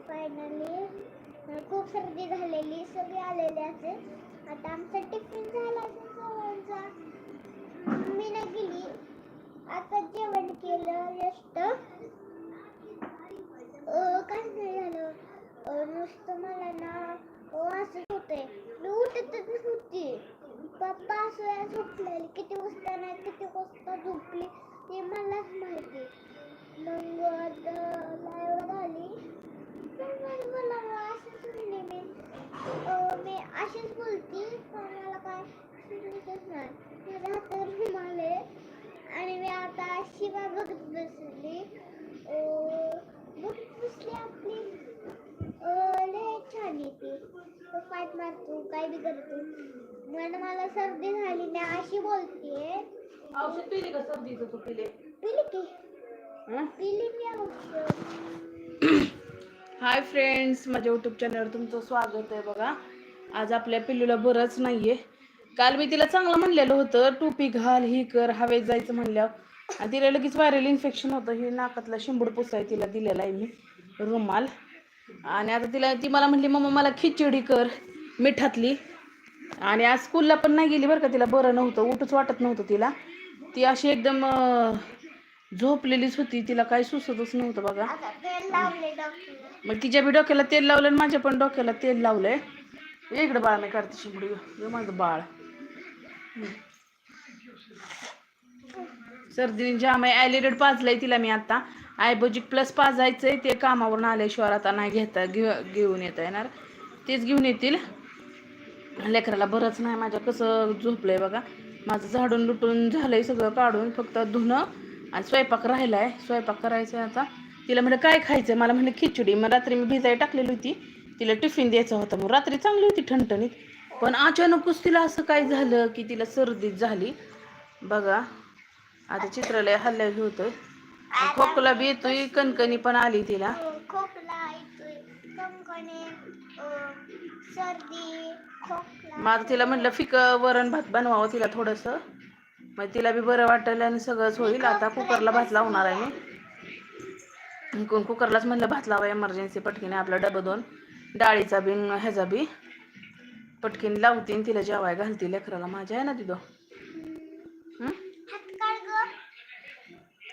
Finally खूप सर्दी झालेली सगळे आलेले असे. आता आमचा टिफिन झाला मी नाही गेली. आता जेवण केलं जस्ट काय नाही झालं. नुसतं मला ना असंच होतंय. मी उठतच होती पप्पा असं झोपलेली किती वाजता नाही किती वाजता झोपली ते मलाच माहिती मग आता लाईव्ह झाली पण मग मला असंच म्हणले मी अ, मी अशीच बोलती पण मला काय सुचतच नाही माझ्या हातावर रुमाल आहे आणि मी आता शिवा बघत बसली अ, बघत बसली आपली अ, लय छान येते तो पाठ मारतो काय बी करतो. म्हणून मला सर्दी झाली नाही अशी बोलते. औषध पिली का सर्दीचं तू पिले? पिली की. पिली मी औषध. हाय फ्रेंड्स माझ्या यूट्यूब चॅनलवर तुमचं स्वागत आहे बघा. आज आपल्या पिल्लूला बरंच नाहीये. काल मी तिला चांगलं म्हणलेलं होतं टोपी घाल ही कर हवेत जायचं म्हणल्यावर. आणि तिला लगेच व्हायरल इन्फेक्शन होतं हे नाकातला शिंबूड पुसाय तिला दिलेला आहे मी रुमाल. आणि आता तिला ती मला म्हणली मम्मा मला खिचडी कर. मिठातली. आणि आज स्कूलला पण नाही गेली बरं का तिला बरं नव्हतं उठच वाटत नव्हतं तिला. ती अशी एकदम झोपलेलीच होती तिला काही सुचतच नव्हतं बघा. मग तिच्या बी डोक्याला तेल लावलं आणि माझ्या पण डोक्याला तेल लावलंय. ये इकडं बाळ मी करते शिंबडी माझं बाळ. सर्दीने जाम आहे ॲलिडेड पाजलंय तिला मी आता. आयबोजिक प्लस पाजायचंय ते कामावरून आल्याशिवाय आता नाही घेता घेऊन येता येणार. तेच घेऊन येतील. लेकराला बरंच नाही माझ्या कसं झोपलं आहे बघा. माझं झाडून लुटून झालं आहे सगळं काढून फक्त धुणं आणि स्वयंपाक राहिला आहे स्वयंपाक करायचा आहे आता. तिला म्हणलं काय खायचं मला म्हणलं खिचडी. मग रात्री मी भिजाई टाकलेली होती. तिला टिफिन द्यायचा होता. मग रात्री चांगली होती ठणठणीत. पण अचानकच तिला असं काय झालं की तिला सर्दीच झाली. बघा आता चित्रालय हल्ल्या होतं खोकला बी येतोय कणकणी पण आली तिला. हो, खोकला येतोय. सर्दी. माझं मग तिला म्हटलं फिक वरण भात बनवावं तिला थोडंसं. मग तिला बी बरं वाटेल आणि सगळंच होईल. आता कुकरला भात लावणार आहे मी. कुकरलाच म्हणलं भात लावा एमर्जन्सी पटकीने आपला डबं दोन. डाळीचा बी ह्याचा बी. पटकीन लावतीन आणि तिला जेवाय घालतील लेकराला. माझ्या आहे ना तिथं.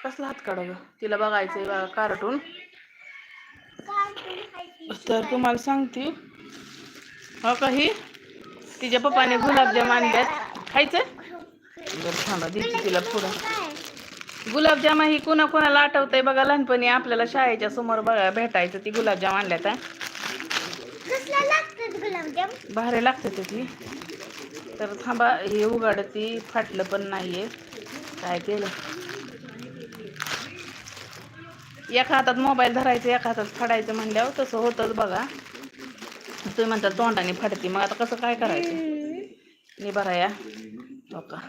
कसला हात काढ ग? तिला बघायचंय कार्टून कार्टून तर तुम्हाला सांगते. हो काही तिच्या पप्पाने गुलाबजाम आणल्यात. खायचं? बरं थांबा देते तिला पुढं. गुलाबजाम ही कोणा कोणाला आठवतंय बघा लहानपणी आपल्याला शाळेच्या समोर बघा भेटायचं ती गुलाबजाम आणल्यात लागतात भारी लागते ते ती. तर थांबा हे उघाड ती फाटलं पण नाहीये. काय केलं? एका हातात मोबाईल धरायचं एका हातात फाडायचं म्हणल्यावर तसं होतंच बघा. तुम्ही म्हणता तोंडाने फाटते मग आता कसं काय करायचं निभाराया हो का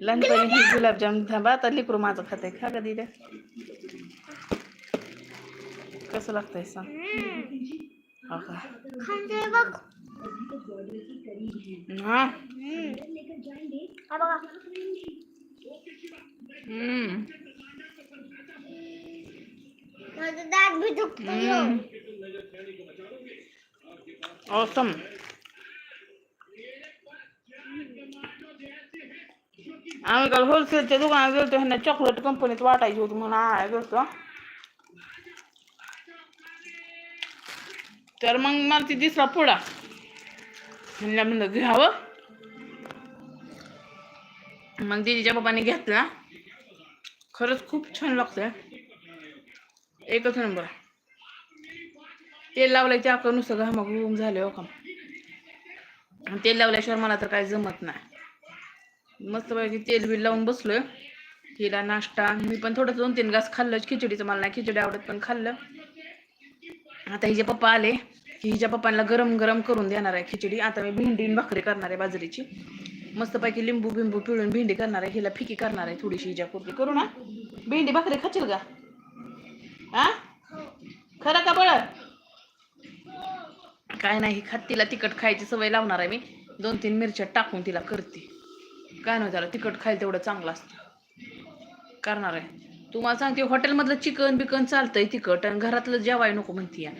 लहानपणी ही गुलाबजाम थांबा आता लिकरू माझं खाते खा का दिद्या कसं लागतंय सांग हो का खांदे बघ हा हा बघा हम्म माझं दात बी दुखतो ऑसम आम्ही काल होलसेलच्या दुकानात गेलतो ह्यांना चॉकलेट कंपनीत वाटायची होती म्हणून आणायला गेलतो तर मग मला ती दिसला पुडा. म्हणल्या म्हणलं घ्यावं. मग दिदीच्या बाबाने घेतला. खरंच खूप छान लागतंय. एकच नंबर तेल लावलंय ते आपलं नुसतं घामाघूम झाले हो का. तेल लावल्याशिवाय मला तर काही जमत नाही. मस्तपैकी तेल बिल लावून बसलोय. हिला नाश्ता मी पण थोडं दोन तीन घास खाल्लं. खिचडीचं मला नाही खिचडी आवडत पण खाल्लं. आता हिचे पप्पा आले. की हिच्या पप्पांना गरम गरम करून देणार आहे खिचडी. आता मी भेंडी भाकरी करणार आहे बाजरीची. मस्तपैकी लिंबू बिंबू पिळून भेंडी करणार आहे. हिला फिकी करणार आहे थोडीशी हिच्या पुरती करू ना? भेंडी भाकरी खाचील का? हा खरं का बळ? काय नाही खात तिला तिखट खायची सवय लावणार आहे मी. दोन तीन मिरच्या टाकून तिला करते. काय नाही त्याला तिखट खायला तेवढं चांगलं असतं. करणार आहे. तू मला सांगते हॉटेलमधलं चिकन बिकन चालतंय तिखट आणि घरातलं जेवाय नको म्हणते या.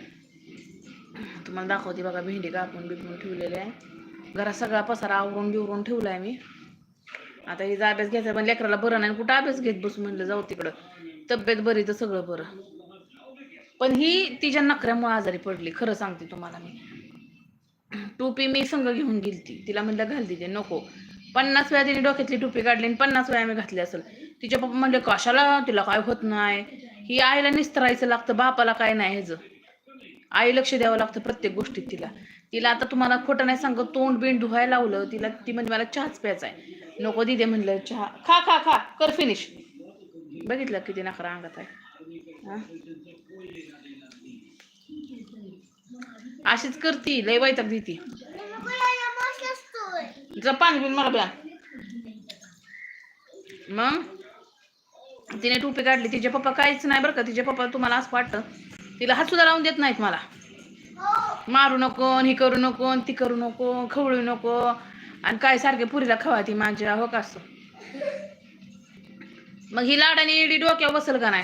तुम्हाला दाखवते बघा भेंडी कापून बिपून ठेवलेली आहे. घरात सगळा पसारा आवरून बिवरून ठेवला आहे मी. आता हिचा अभ्यास घ्यायचा पण लेकराला बरं नाही कुठं अभ्यास घेत बस म्हणलं जाऊ तिकडं. तब्येत बरी तर सगळं बरं. पण ही तिच्या नखऱ्यामुळे आजारी पडली खरं सांगते तुम्हाला मी. टोपी मी संघ घेऊन गेलती. तिला म्हणलं घाल दिली नको. पन्नास वेळा तिने डोक्यातली टोपी काढली आणि पन्नास वेळा मी घातली असेल. तिच्या पप्पा म्हणले कशाला? तिला काय होत नाही. ही आईला निस्तरायचं लागतं बापाला काय नाही ह्याचं. आई लक्ष द्यावं लागतं प्रत्येक गोष्टीत तिला. तिला आता तुम्हाला खोटं नाही सांगत तोंड बिंड धुवायला लावलं तिला ती म्हणजे मला चहाच प्यायचा आहे. नको दिदे म्हणलं चहा. खा खा खा. कर फिनिश बघितलं किती नखरा अंगात आहे. अशीच करती लय वैताग देती. मम्मी बोलायला पाणी पिऊन मला प्या. मग? तिने टोपी काढली तिचे पप्पा काहीच नाही बरं का तिचे पप्पा तुम्हाला असं वाटतं. तिला हात सुद्धा लावून देत नाहीत मला. मारू नको हे करू नको ती करू नको खवळू नको आणि काय सारखे पुरीला खवा ती माझ्या हो का असतो मग ही लाडाने एडी डोक्यावर बसल का नाही?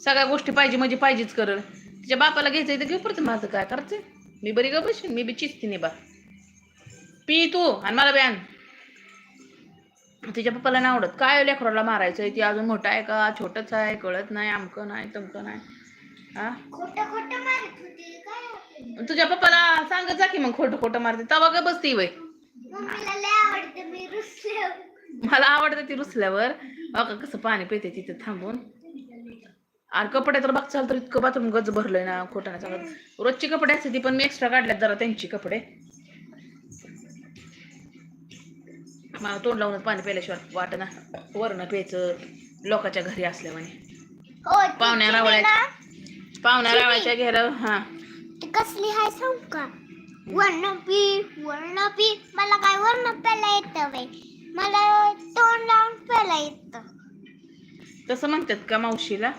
सगळ्या गोष्टी पाहिजे म्हणजे पाहिजेच करल तिच्या बापाला घ्यायचंय तर घेऊ पडतं माझं काय करायचं मी बरी का बसेन मी बी चिसती नाही बा. पी तू आणि मला बॅन तिच्या पप्पाला नाही आवडत. काय लेकराला मारायचंय? ती अजून मोठं आहे का? छोटंच आहे कळत नाही आमकं नाही तमकं नाही. हा? तुझ्या पप्पाला सांगत जा की मग खोटं खोटं मारते. तवा का बसती वय? मला आवडतं ती रुसल्यावर. बघा कसं पाणी पिते तिथे थांबून. आणि कपडे तर बघचाल तर इतकं बाथरूम गज भरलंय ना खोटं सांगत रोजची कपडे असते ती पण मी एक्स्ट्रा काढल्यात जरा त्यांची कपडे. मला तोंड लावून पाणी प्यायल्याशिवाय वाट ना वरण प्यायचं लोकांच्या घरी असल्यामुळे पाहुण्या रावळ्या पाहुण्या रावळ्याच्या घेर हा. कसली हाय सांग का? वर्ण पी वर्ण पी. मला काय वर्ण प्यायला येतं बाई? मला तोंड लावून प्यायला येतं. तसं म्हणतात का मावशीला?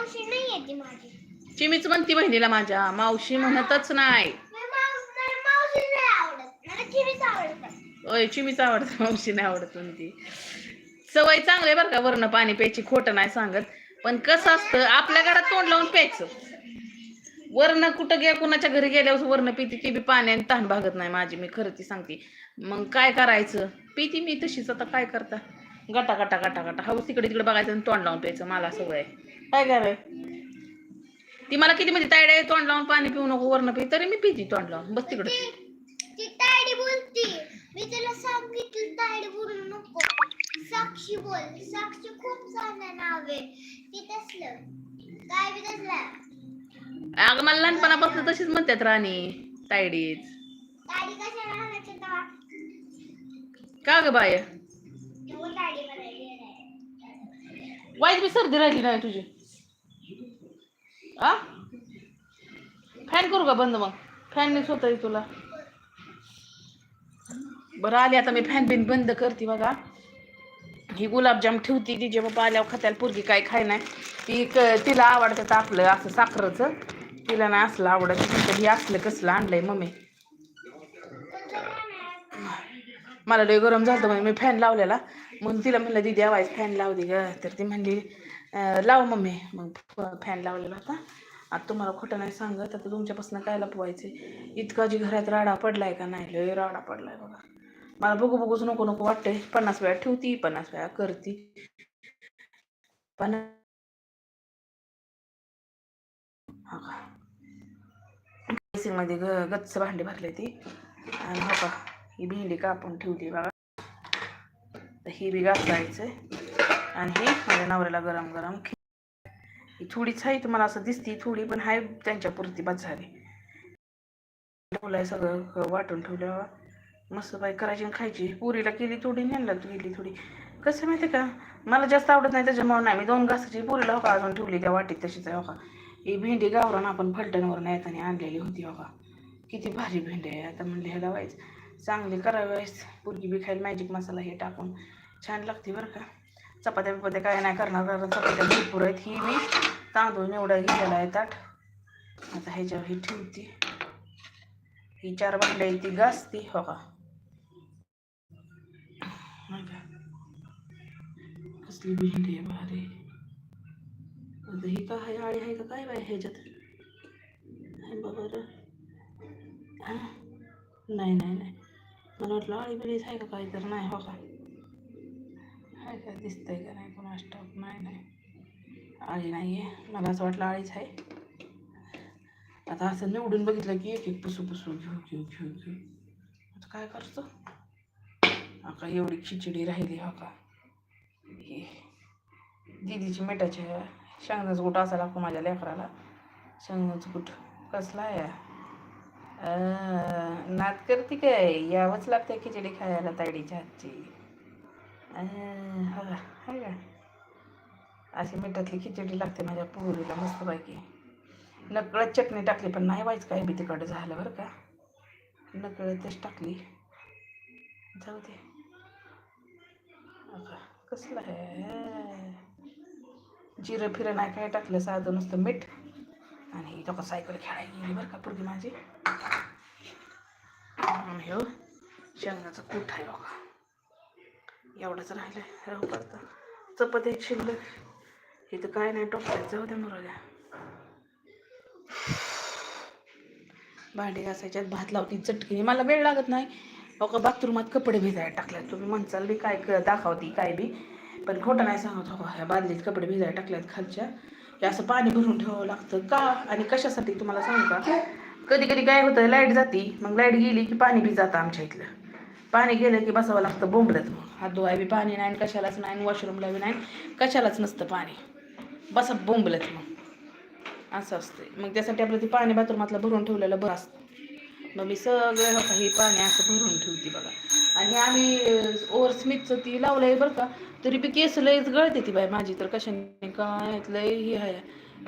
मावशी नाही येते माझी. चिमीच म्हणती बहिणीला माझ्या. मावशी म्हणतच नाही. मावशी नाही आवडत. मला चिरीच आवडत ओय चिमीच आवडतं मावशी नाही आवडत म्हणती. सवय चांगली आहे बरं का वरण पाणी प्यायची खोटं नाही सांगत. पण कसं असतं आपल्या घरात तोंड लावून प्यायचं. वरण कुठं गे कुणाच्या घरी गेल्यावर वरण पिती ती बी पाण्याने तहान भागत नाही माझी. मी खरं ती सांगते. मग काय करायचं? पिती मी तशीच. आता काय करता? गटा गटा गटा गटा. हवं तिकडे तिकडे बघायचं आणि तोंड लावून प्यायचं. मला सवय आहे. काय कराय ती मला किती म्हणजे तायडे तोंड लावून पाणी पिऊ नको वरण पी. तरी मी पिती तोंड लावून. बस तिकडे. ती तायडी बोलती. मी तुला सांगितलं तायडी बोलू नको. साक्षी बोल. साक्षी खूप चांगलं नाव आहे. ती तसलं. काय बी तसलं. अगं मला लहानपणापासून तशीच म्हणतात राणी तायडीच. तायडी का ग बाय? वाईट बी सर्दी राहिली नाही तुझी. आ फॅन करू का बंद मग? फॅननेच स्वतः आहे तुला. बरं आली आता मी फॅन बिन बंद करते बघा. ही गुलाबजाम ठेवती तिचे बाबा आल्यावर खात्याला पोरगी काय खाय नाही. ती क तिला आवडतं तर आपलं असं साखरचं. तिला नाही असलं आवडत. ही असलं कसलं आणलंय मम्मी. मला लय गरम झालं म्हणजे मी फॅन लावलेला. म्हणून तिला म्हणलं दिदी आवाज फॅन लावली ग. तर ती म्हणली लाव मम्मी. मग फॅन लावलेला होता. आता तुम्हाला खोटं नाही सांगत. आता तुमच्यापासून काय लपवायचे इतका जी घरात राडा पडलाय का नाही? लय राडा पडलाय बघा. मला बघू बघूच नको नको वाटतंय. पन्नास वेळा ठेवती पन्नास वेळा करती. पण मध्ये ग गच्च भांडी भरले ती आणि हो का? ही भेंडी कापून ठेवली बघा. ही बी घासायचं आणि हे माझ्या नवऱ्याला गरम गरम ही थोडीच आहे तुम्हाला असं दिसती थोडी पण हाय त्यांच्या पुरती बस झाली. ठेवलंय सगळं वाटून ठेवलं. मस्त बाई करायची आणि खायची. पुरीला केली थोडी नेला गेली थोडी. कसं माहिती का? मला जास्त आवडत नाही त्याच्यामुळे नाही. मी दोन घासाची पुरीला होका अजून ठेवली त्या वाटीत तशीच आहे होका ही भेंडी गावरान आपण फलटणवर येताना आणलेली होती हो का. किती भारी भेंडी आहे. आता म्हणले ह्याला व्हायचं. चांगली करावी पुरगी बी खायला मॅजिक मसाला हे टाकून. छान लागते बरं का. चपात्या बिपात्या काय नाही करणार कारण चपात्या भरपूर आहेत. ही मी तांदूळ निवडा घेतलेला आहे ताट. आता ह्याच्यावर ही ठेवते. ही चार भांड्या आहेत ती गाजती हो का? कसली भेंडी आहे भारी. आता ही का आहे आळी आहे का काय बाय ह्याच्यात? आहे बा बरं नाही नाही नाही. मला वाटलं आळी बिळीच आहे का काय तर नाही हो का? आहे का? दिसतंय का नाही? कोणास स्टॉक नाही नाही. आळी नाही आहे मला असं वाटलं आळीच आहे. आता असं निवडून बघितलं की एक एक पुसू पुसू घेऊ घेऊ घेऊ घेऊ. आता काय करतो? का एवढी खिचडी राहिली हो का? हे. दिदीची मिठाच्या शेंगदाचं कुठं असा लागतो माझ्या लेकराला? शेंगदाचं कुठ? कसला आहे? नात करते काय? यावंच लागते खिचडी खायला तायडीच्या हातची. अं, का हाय का? अशी मिठातली खिचडी लागते माझ्या पोरीला मस्तपैकी. नकळत चटणी टाकली पण नाही व्हायचं काय बी तिकडं झालं बरं का. नकळतच टाकली. जाऊ दे. कसलं आहे जिरं फिरं नाही काय टाकलं साधं नुसतं मीठ. आणि लोक सायकल खेळायला गेली बरं का पोरगी माझी. हो शेंगाचं कूट आहे बघा? एवढंच राहिलं राहू करता चपात एक शिल्लक इथं काय नाही टोपल्यात. जाऊ द्या मरू द्या भांडी घासायच्यात भात लावती चटकीने मला वेळ लागत नाही. अहो बाथरूमात कपडे भिजायला टाकल्यात तुम्ही. म्हणसाल बी काय क- दाखवती काय बी. पण खोटं नाही सांगत हो. ह्या बादलीत कपडे भिजायला टाकल्यात खालच्या. हे असं पाणी भरून ठेवावं लागतं का? आणि कशासाठी? तुम्हाला सांगू का? कधी कधी काय होतं लाइट जाती. मग लाइट गेली की पाणी बी जातं आमच्या इथलं. पाणी गेलं की बसावं लागतं बोंबलत. मग हात धुवाय बी पाणी नाही आणि कशालाच नाही वॉशरूमला बी नाही. कशालाच नसतं पाणी. बसा बोंबलत मग. असं असतं मग त्यासाठी आपलं ते पाणी बाथरूमातलं भरून ठेवलेलं बरं असतं. मग मी सगळं हे पाणी असं भरून ठेवते बघा. आणि आम्ही ओव्हर स्मिथचं ती लावलंय बरं का तरी बी केस लयच गळते ती बाय माझी. तर कशाने काय लय ही आहे.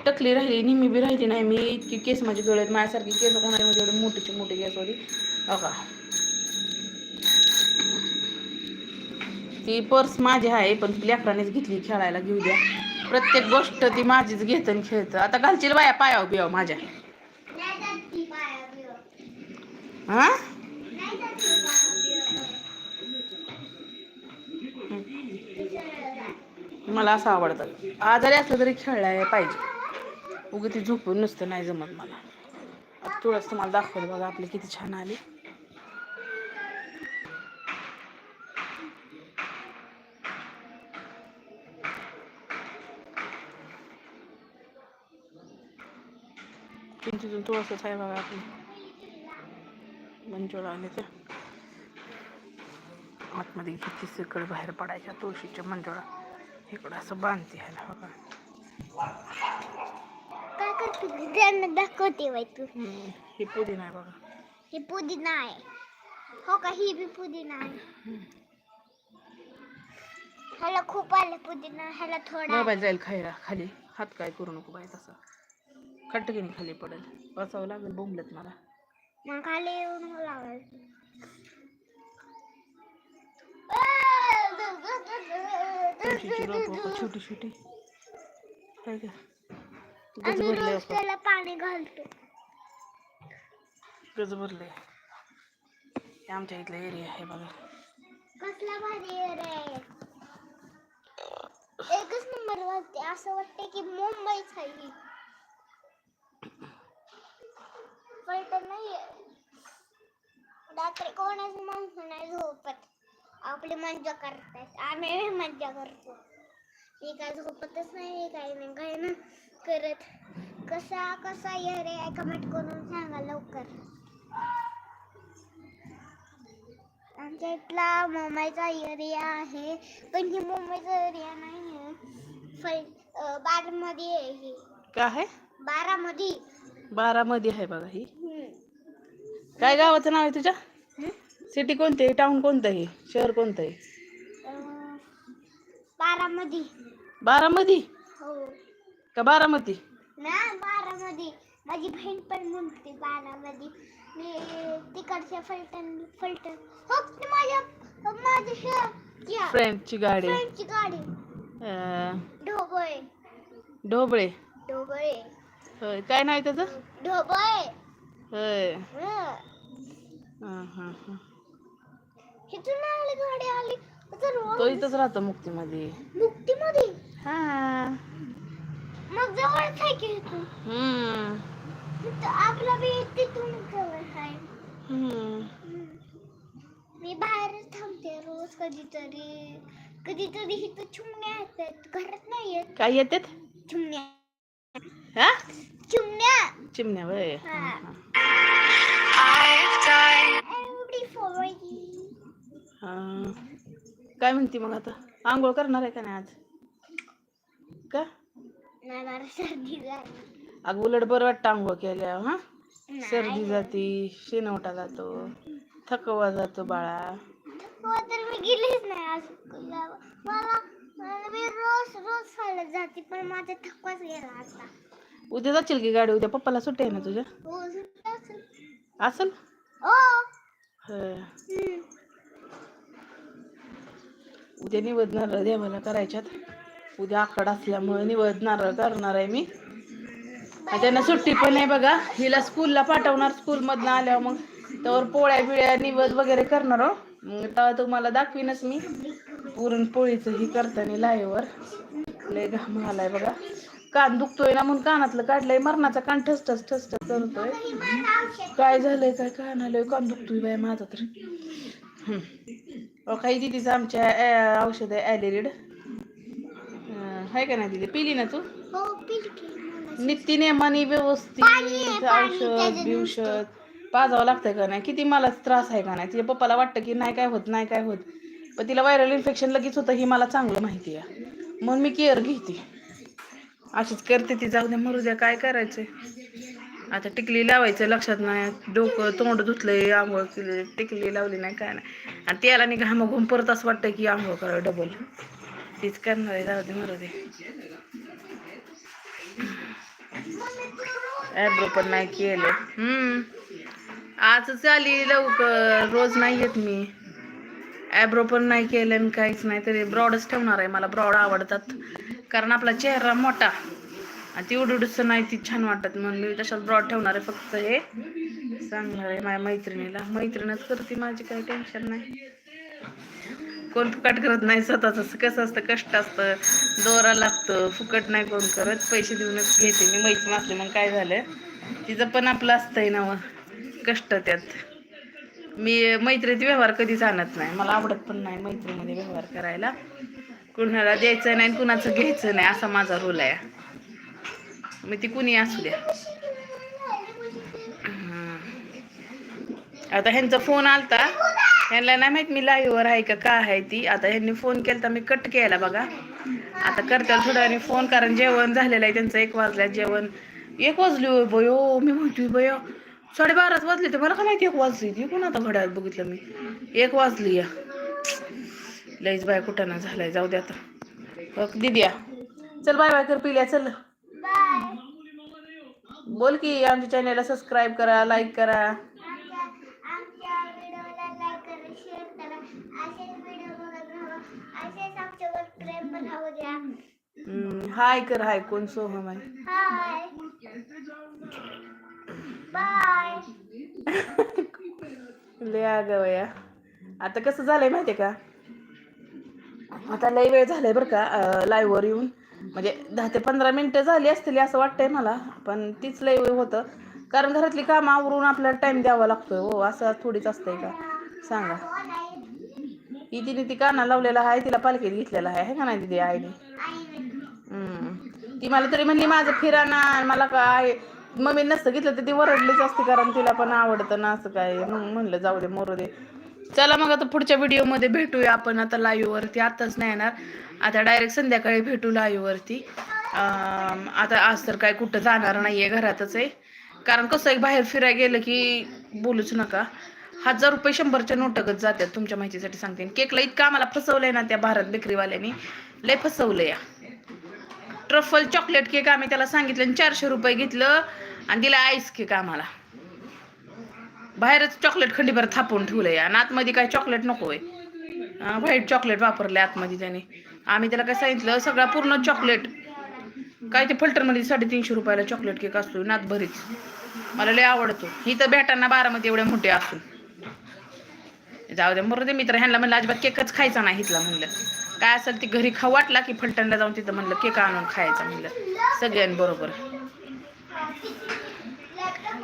टकली राहिली निम्मी बी राहिली नाही. मी इतकी केस माझी गळत माझ्यासारखी केस कोणाच्या एवढे एवढी मोठीची मोठी केस होती. बघा का ती पर्स माझी आहे पण ती लेकरानेच घेतली खेळायला घेऊ द्या. प्रत्येक गोष्ट ती माझीच घेत आणि खेळतं. आता घालशील बाया पायाव बियाव माझ्या. हा? मला असं आवडतं. आजारी असलं तरी खेळलाय पाहिजे. उगी ती झोपून नुसतं नाही जमत मला. तुळस तुम्हाला दाखवलं बघा आपली किती छान आली. किंचितून तुळसच आहे बघा आपली मंजुळा आले ते आतमध्ये किती सगळं बाहेर पडायच्या तुळशीच्या मंजुळा. इकडं असं बांधते ना बघा. दाखवते बाई तू. ही पुदिना आहे बघा. ही पुदिना आहे. हो का? ही बी पुदिना आहे. ह्याला खूप आले पुदिना. ह्याला थोडा मोबाईल जाईल खायला. खाली. हात काय करू नको बाई तसा. खटकीने खाली पडेल. बसावं लागेल बोंबलत मला. मग खाली येऊन लावायचं तुळशीची रोप छोटी छोटी काय का? गज आम्ही भरले रोज त्याला पाणी घालतो. गज भरले हे आमच्या इथला एरिया आहे बघा. कसला भारी आहे. रे एकच नंबर वाटते असं वाटते की मुंबईच आहे. ही पण नाही रात्री कोणाच माणसं नाही झोपत आपली मज्जा करतात आम्ही मज्जा करतो मी काय झोपतच नाही काही नाही काही ना करत कसा कसा ये रे कमेंट करून सांगा लवकर आमच्या इथला मुंबईचा एरिया आहे पण ही मुंबईचा एरिया नाही आहे फै बारामध्ये आहे काय आहे बारामध्ये बारामध्ये आहे बघा ही. काय गावाचं नाव आहे तुझ्या? सिटी कोणतं आहे? टाउन कोणतं आहे? शहर कोणतं आहे? अं, बारामध्ये बारामती हो. का बारामती? ना बारामध्ये माझी बहीण पण म्हणते बारामध्ये मी तिकडच्या फलटण फलटण. हो ती माझ्या माझ्या श- या, फ्रेंडची गाडी. फ्रेंडची गाडी. अं, ढोबळे. ढोबळे. ढोबळे. होय. काय नाव आहे त्याचं? ढोबळे. होय. हं. हां हां हां. इथून आली गाडी आली. तर तो इथंच राहतो मुक्तीमध्ये. मुक्तीमध्ये? हा. मग जवळच आहे की तू हम्म. आपला बी तिथून जवळ आहे. हम्म. मी बाहेरच थांबते रोज कधीतरी. कधीतरी इथं चिमण्या येतात. घरात नाही येत. काय येतात? चिमण्या हा? चिमण्या. चिमण्या वय. हा. काय म्हणते मग आता? आंघोळ करणार आहे का नाही आज? का? अगं उलट बरं वाटतं आंघोळ केल्या हा. सर्दी जाती शेनवटा जातो थकवा जातो बाळा. तर मी गेलीच नाही आज. मला मी रोज रोज चालत जाते पण माझा थकवाच गेला आता. उद्या जाशील की गाडी? उद्या पप्पाला सुट्टी आहे ना तुझ्या? हो सुट्टी असेल. असल? ओ होय. हम्म. उद्या निवडणार देवाला करायच्यात. उद्या आखड असल्यामुळे निवडणार करणार आहे मी. आणि त्यांना सुट्टी पण आहे बघा. हिला स्कूलला पाठवणार स्कूलमधनं आल्यावर मग. त्यावर पोळ्या बिळ्या निवद वगैरे करणार हो. मग तेव्हा तुम्हाला दाखवीनच मी. पुरणपोळीचं ही करताना लाईव्हवर लय घाम आलाय बघा. कान दुखतोय ना म्हणून कानातलं काढलंय. मरणाचा कान ठस ठस ठस ठस करतोय. काय झालंय काय कान आलंय? कान दुखतोय बाय माझा तर. काही दिदीचं आमच्या औषध आहे ॲलिरिड. आहे का नाही दिदी? पिली ना तू? हो पिलकी मला. नित्यनेमाने व्यवस्थित औषध बिवषध. पाजावं लागतंय का नाही? किती मला त्रास आहे का नाही? तिच्या पप्पाला वाटतं की नाही काय होत नाही काय होत. पण तिला व्हायरल इन्फेक्शन लगेच होतं ही मला चांगलं माहिती आहे म्हणून मी केअर घेते. अशीच करते ती जाऊ द्या मरू द्या काय करायचंय? आता टिकली लावायचं लक्षात नाही. डोकं तोंड धुतलंय आंघोळ केली टिकली लावली नाही काय नाही. आणि त्याला नि घाम घुम परत असं वाटतं की आंघोळ करावं डबल तीच करणार आहे जाऊ दे मरू दे. ॲब्रो पण नाही केलं. आजच आली लवकर. रोज नाही येत मी. ॲब्रो पण नाही केलं मी काहीच नाही. तरी ब्रॉडच ठेवणार आहे. मला ब्रॉड आवडतात. कारण आपला चेहरा मोठा. आणि ती उडुडूचं नाही ती छान वाटत म्हणून मी तशाच ब्रॉड ठेवणार आहे. फक्त हे सांगणार आहे माझ्या मैत्रिणीला. मैत्रीणच करते माझी काही टेन्शन नाही. कोण फुकट करत नाही स्वतःच. कसं असतं? कष्ट असतं. दोरा लागतं. फुकट नाही कोण करत. पैसे देऊनच घेते मी. मैत्रीण असले मग काय झालं? तिचं पण आपलं असतंय ना कष्ट त्यात. मी मैत्रीत व्यवहार कधीच आणत नाही. मला आवडत पण नाही मैत्रीमध्ये व्यवहार करायला. कुणाला द्यायचं नाही आणि कुणाचं घ्यायचं नाही असा माझा रोल आहे. मग ती कुणी असू द्या. आता ह्यांचा फोन आलता. ह्यांना नाही माहीत मी लाईव्हवर आहे का काय आहे ती. आता ह्यांनी फोन केला तर मी कट केला बघा. आता करता थोड्या वेळाने फोन कारण जेवण झालेलं आहे त्यांचं एक वाजल्या जेवण. एक वाजली बयो मी म्हणतोय बयो साडेबाराच वाजले ते मला का माहिती एक वाजली? ती कोण आता घड्याळ बघितलं मी? एक वाजली या. लईच बाय कुठं ना झालाय? जाऊ दे आता. बघ दिद्या चल बाय बाय कर पिल्या चल. बाय बोल की आमच्या चॅनलला सबस्क्राईब करा लाईक करा. पण हाय कर हाय. कोण सोहम आहे? बाय लय आगावया आता कसं झालंय माहितीये का? आता लय वेळ झालाय बरं का लाईव्हवर येऊन. म्हणजे दहा ते पंधरा मिनिटं झाली असतील असं वाटतंय मला पण तीच लय वेळ होतं. कारण घरातली कामं आवरून आपल्याला टाइम द्यावा लागतोय हो असं थोडीच असतंय का? सांगा. ही तिने ती काना लावलेला आहे तिला पालखीत घेतलेला आहे का नाही दिदी आईने? ती मला तरी म्हणली माझं फिराणा आणि मला काय मम्मी नसतं घेतलं तर ती वरडलीच असते कारण तिला पण आवडतं ना असं काय. मग म्हणलं जाऊ दे मोरू दे. चला मग आता पुढच्या व्हिडिओमध्ये भेटूया आपण आता live वरती. आताच नाही येणार. आता डायरेक्ट संध्याकाळी भेटू live वरती. आता आज तर काय कुठं जाणार नाहीये घरातच आहे. कारण कसं आहे बाहेर फिरायला गेलं की बोलूच नका. हजार रुपये शंभरच्या नोटकच जातात तुमच्या माहितीसाठी सांगते. केकला इतका आम्हाला फसवलंय ना त्या भारत बेकरीवाल्यानी. लय फसवलं या. ट्रफल चॉकलेट केक आम्ही त्याला सांगितलं आणि चारशे रुपये घेतलं आणि दिला आईस केक आम्हाला. बाहेरच चॉकलेट खंडीभर थापून ठेवलंय आणि आतमध्ये काय चॉकलेट नको आहे व्हाईट चॉकलेट वापरले आतमध्ये त्याने. आम्ही त्याला काय सांगितलं सगळा पूर्ण चॉकलेट काय ते फिल्टरमध्ये साडेतीनशे रुपयाला चॉकलेट केक असतो नात भरीच मला लय आवडतो. ही तर भेटांना बारामध्ये एवढ्या मोठे असून. जाऊ दे मरू दे मित्र ह्यांना म्हणलं अजिबात केकच खायचा नाही इथला म्हणलं. काय असेल ती घरी खाऊ वाटला की फलटणला जाऊन तिथं म्हणलं केक आणून खायचा म्हणलं. सगळ्यांबरोबर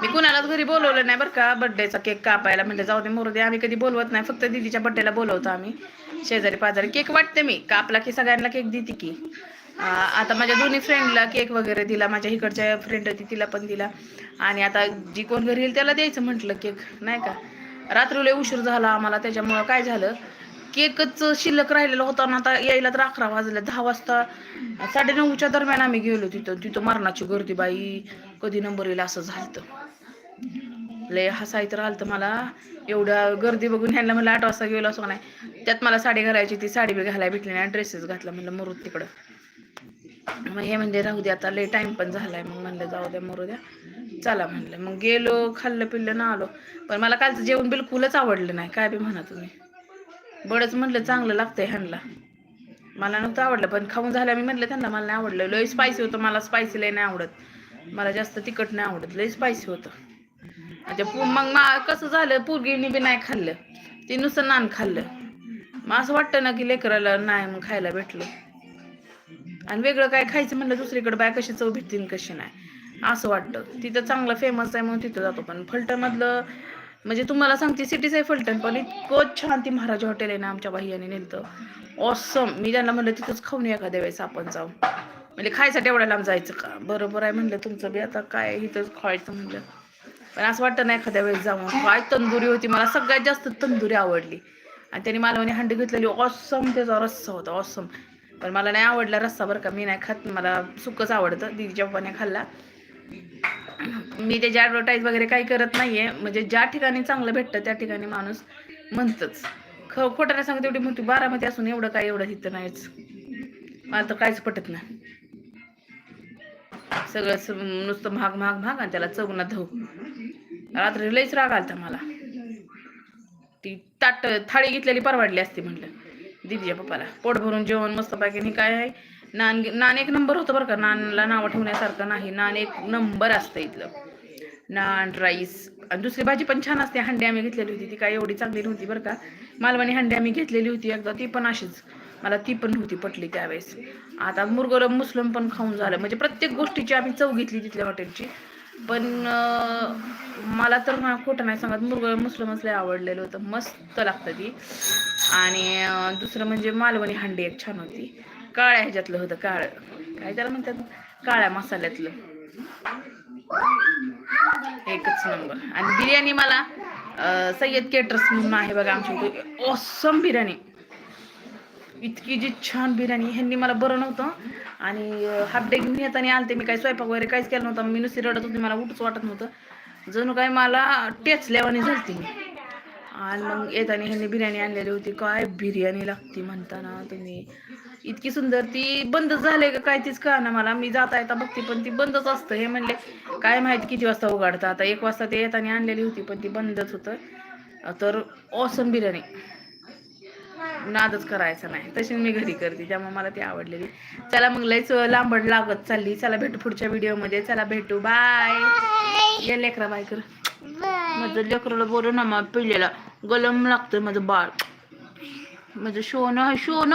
मी कुणालाच घरी बोलवलं नाही बरं का बड्डेचा केक कापायला म्हणजे जाऊ दे मोरू दे आम्ही कधी बोलवत नाही फक्त दीदीच्या बड्डेला बोलवतो आम्ही. शेजारी पाजारी केक वाटते मी कापला की सगळ्यांना केक देते की. आता माझ्या दोन्ही फ्रेंडला केक वगैरे दिला माझ्या इकडच्या फ्रेंड होती तिला पण दिला. आणि आता जी कोण घरी येईल त्याला द्यायचं म्हटलं केक नाही का? रात्रीला उशीर झाला आम्हाला त्याच्यामुळं काय झालं? केकच शिल्लक राहिलेला होता ना आता यायला तर अकरा वाजले दहा वाजता. साडे नऊच्या दरम्यान आम्ही गेलो तिथं. तिथं मरणाची गर्दी बाई कधी नंबर येईल असं झालं लय हसायचं राहिलं तर मला. एवढ्या गर्दी बघून ह्यांना म्हणलं आठ वाजता गेलो असं नाही त्यात मला साडी घालायची ती साडी बी घालायला भेटली नाही ड्रेसेस घातला म्हणलं मरू तिकडं. मग हे म्हणजे राहू द्या आता लय टाइम पण झालाय. मग म्हणलं जाऊ द्या मरू द्या. चला म्हणलं. मग गेलो खाल्लं पिल्लं ना आलो पण मला कालचं जेवण बिलकुलच आवडलं नाही काय बी म्हणा तुम्ही. बडच म्हणलं चांगलं लागतंय ह्यांना मला नव्हतं आवडलं पण खाऊन झालं मी म्हटलं त्यांना मला नाही आवडलं. लय स्पायसी होतं मला स्पायसी लय नाही आवडत. मला जास्त तिखट नाही आवडत लय स्पायसी होतं. अच्छा पु- मग मा कसं झालं पोरगीने बी नाही खाल्लं. ती नुसतं नान खाल्लं. मग असं वाटतं ना की लेकराला नाही मग खायला भेटलं. आणि वेगळं काय खायचं म्हणलं दुसरीकडे बाय कशी चव भेटतील कशी नाही. असं वाटतं. तिथं चांगलं फेमस आहे म्हणून तिथं जातो पण फलटणमधलं म्हणजे तुम्हाला सांगते सिटीच आहे फलटण पण इतकं छान ती महाराजा हॉटेल आहे ना आमच्या बाह्याने नेलतं. ऑसम मी त्यांना म्हणलं तिथंच खाऊन एखाद्या वेळेस आपण जाऊ म्हणजे खायसाठी एवढ्या लांब जायचं का? बरोबर आहे म्हणलं तुमचं बी आता काय इथंच खायचं म्हणलं. पण असं वाटतं ना एखाद्या वेळेस जाऊन. काय तंदुरी होती. मला सगळ्यात जास्त तंदुरी आवडली. आणि त्यांनी मालवणी हंडी घेतलेली. ऑसम त्याचा रस्सा होता. ऑसम पण मला नाही आवडला रस्सा बरं का. मी नाही खात. मला सुकच आवडतं. दीदीच्या पप्पाने खाल्ला. मी त्याची ॲडव्हर्टाईज वगैरे काही करत नाहीये म्हणजे ज्या ठिकाणी चांगलं भेटतं त्या ठिकाणी माणूस म्हणतच. ख खोटं नाही सांगते एवढी मोठी बारामती असून एवढं काय एवढं हिथं नाहीच. मला तर काहीच पटत नाही. सगळं नुसतं महाग महाग महाग आणि त्याला चवना धाऊ. रात्री लईच राग आलता मला. ती ताट थाळी घेतलेली परवडली असती म्हटलं दिदीच्या पप्पाला. पोट भरून जेवण मस्त पैकी काय आहे? नान नान एक नंबर होतं बरं का. नानला नावं ठेवण्यासारखं नाही. नान एक नंबर असतं इथलं. नान राईस. आणि दुसरी भाजी पण छान असते. हंडी आम्ही घेतलेली होती. ती काय एवढी चांगली नव्हती बरं का. मालवणी हंडी आम्ही घेतलेली होती. एकदा ती पण अशीच. मला ती पण नव्हती पटली त्यावेळेस. आता मुरगरम मुस्लिम पण खाऊन झालं. म्हणजे प्रत्येक गोष्टीची आम्ही चव घेतली तिथल्या हॉटेलची. पण मला तर ना खोटं नाही सांगत. मुरगरम मुस्लिमच लय आवडलेलं होतं. मस्त लागतं ती. आणि दुसरं म्हणजे मालवणी हंडी एक छान होती. काळ्या ह्याच्यातलं होतं काळं. काय त्याला म्हणतात? काळ्या मसाल्यातलं. एकच नंबर. आणि बिर्याणी मला सय्यद केटर्स म्हणून आहे बघा आमच्या इथे ऑसम बिर्याणी. इतकी जी छान बिर्याणी ह्यांनी मला बरं नव्हतं. आणि हाफ डे घेऊन येताना आलते मी काही स्वयंपाक वगैरे काहीच केलं नव्हतं. मी नुसती रडत होती मला उठच वाटत नव्हतं. जणू काय मला टेचल्यावानी झालती. आणि मग येताना ह्यांनी बिर्याणी आणलेली होती. काय बिर्याणी लागती म्हणताना तुम्ही. इतकी सुंदर ती बंद झाले का काय तीच कळना मला. मी जाता येता बघते पण ती बंदच असतं. हे म्हणले काय माहिती किती वाजता उघडतं? आता एक वाजता ते येताना आणलेली होती पण ती बंदच होतं. तर ऑसम बिर्याणी. नादच करायचा नाही. तशी मी घरी करते त्यामुळे मला ती आवडलेली. चला मग लयच लांबड लागत चालली. चला भेटू पुढच्या व्हिडिओमध्ये. चला भेटू. बाय. ये लेकरा बाय कर. माझं लेकराला बोलू ना मग पिलेला गलम लागतं माझं बाळ. माझं शोन शोन.